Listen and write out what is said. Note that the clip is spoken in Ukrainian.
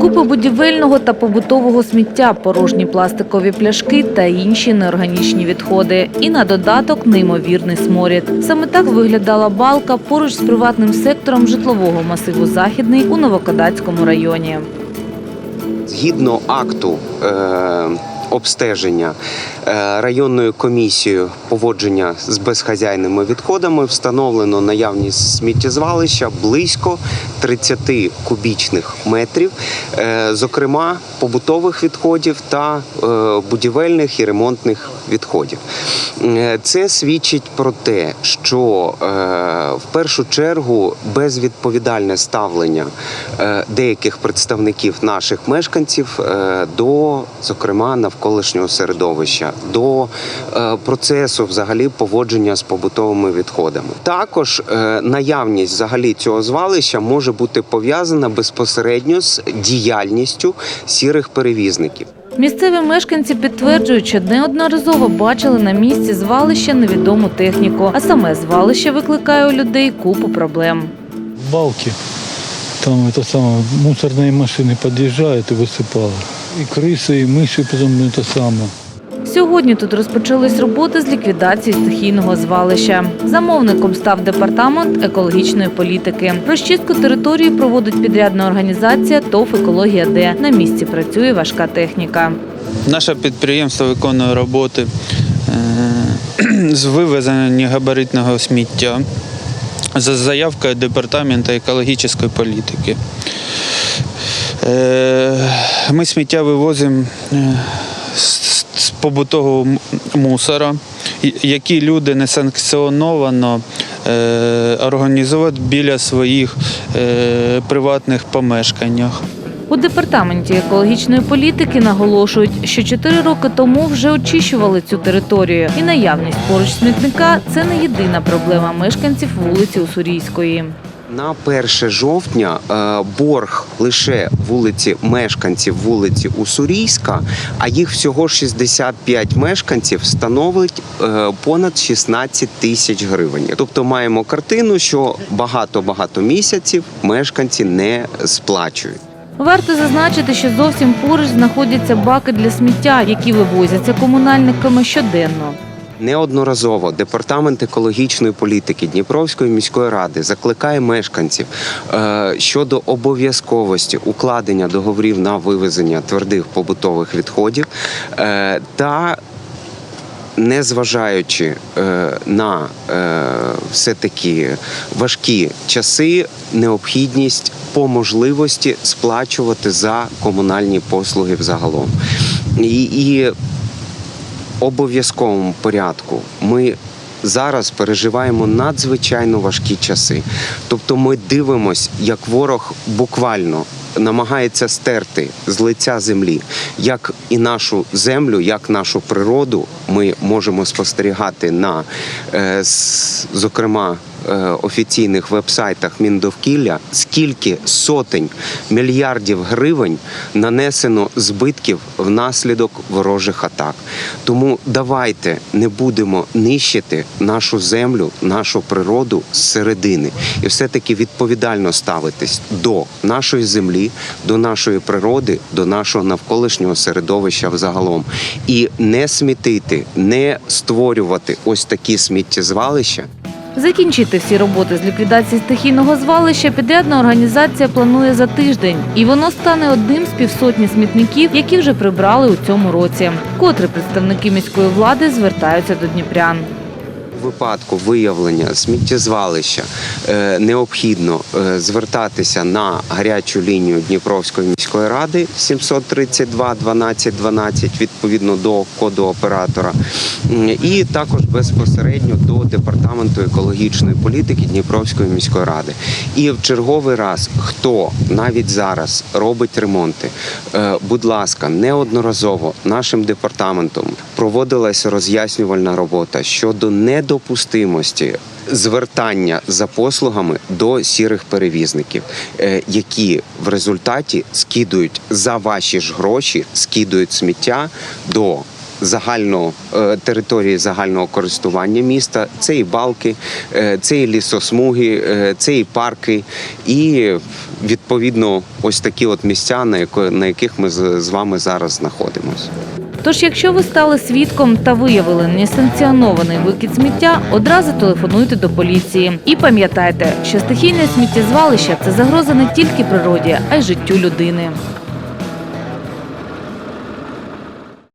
Купи будівельного та побутового сміття, порожні пластикові пляшки та інші неорганічні відходи. І на додаток неймовірний сморід. Саме так виглядала балка поруч з приватним сектором житлового масиву Західний у Новокодацькому районі. Згідно акту е, обстеження е, районною комісією поводження з безхазяйними відходами встановлено наявність сміттєзвалища близько 30 кубічних метрів, е, зокрема побутових відходів та е, будівельних і ремонтних відходів. Це свідчить про те, що в першу чергу безвідповідальне ставлення деяких представників наших мешканців до, зокрема, навколишнього середовища, до е, процесу взагалі поводження з побутовими відходами. Також е, наявність взагалі цього звалища може бути пов'язана безпосередньо з діяльністю сірих перевізників. Місцеві мешканці підтверджують, що неодноразово бачили на місці звалища невідому техніку, а саме звалище викликає у людей купу проблем. балки. Там это самое, мусорные машины подъезжают и высыпало. И крысы, и мыши потом это самое. Сьогодні тут розпочались роботи з ліквідації стихійного звалища. Замовником став департамент екологічної політики. Розчистку території проводить підрядна організація ТОВ «Екологія Д». На місці працює важка техніка. Наше підприємство виконує роботи е, з вивезення габаритного сміття за заявкою Департаменту екологічної політики. ми сміття вивозимо е, з побутового мусора, і- який люди несанкціоновано е, організовують біля своїх е, приватних помешканнях. У департаменті екологічної політики наголошують, що чотири роки тому вже очищували цю територію, і наявність поруч смітника це не єдина проблема мешканців вулиці Уссурійської. На 1 жовтня е, борг лише вулиці мешканців вулиці Уссурійська, а їх всього 65 мешканців становить е, понад 16 тисяч гривень. Тобто маємо картину, що багато-багато місяців мешканці не сплачують. Варто зазначити, що зовсім поруч знаходяться баки для сміття, які вивозяться комунальниками щоденно. Неодноразово департамент екологічної політики Дніпровської міської ради закликає мешканців е, щодо обов'язковості укладення договорів на вивезення твердих побутових відходів е, та. Незважаючи е, на все таки важкі часи, необхідність по можливості сплачувати за комунальні послуги взагалом. І, і обов'язковому порядку ми зараз переживаємо надзвичайно важкі часи. Тобто ми дивимося, як ворог буквально намагається стерти з лиця землі, як і нашу землю, як нашу природу. Ми можемо спостерігати на, е, зокрема, офіційних вебсайтах Міндовкілля, скільки сотень мільярдів гривень нанесено збитків внаслідок ворожих атак. Тому давайте не будемо нищити нашу землю, нашу природу зсередини і все-таки відповідально ставитись до нашої землі, до нашої природи, до нашого навколишнього середовища взагалом. І не смітити, не створювати ось такі сміттєзвалища, Закінчити всі роботи з ліквідації стихійного звалища підрядна організація планує за тиждень, і воно стане одним з півсотні смітників, які вже прибрали у цьому році. Котре представники міської влади звертаються до дніпрян. Випадку виявлення сміттєзвалища е, необхідно е, звертатися на гарячу лінію Дніпровської міської ради 732 12 12 відповідно до коду оператора, і також безпосередньо до департаменту екологічної політики Дніпровської міської ради. І в черговий раз, хто навіть зараз робить ремонти, е, будь ласка, неодноразово нашим департаментом проводилася роз'яснювальна робота щодо недопустимості. Звертання за послугами до сірих перевізників, е, які в результаті скидують за ваші ж гроші, скидують сміття до загального е, території загального користування міста. Це і балки, е, це і лісосмуги, це і парки, і відповідно ось такі от місця, на яких ми з вами зараз знаходимося. Тож, якщо ви стали свідком та виявили несанкціонований викид сміття, одразу телефонуйте до поліції. І пам'ятайте, що стихійне сміттєзвалище це загроза не тільки природі, а й життю людини.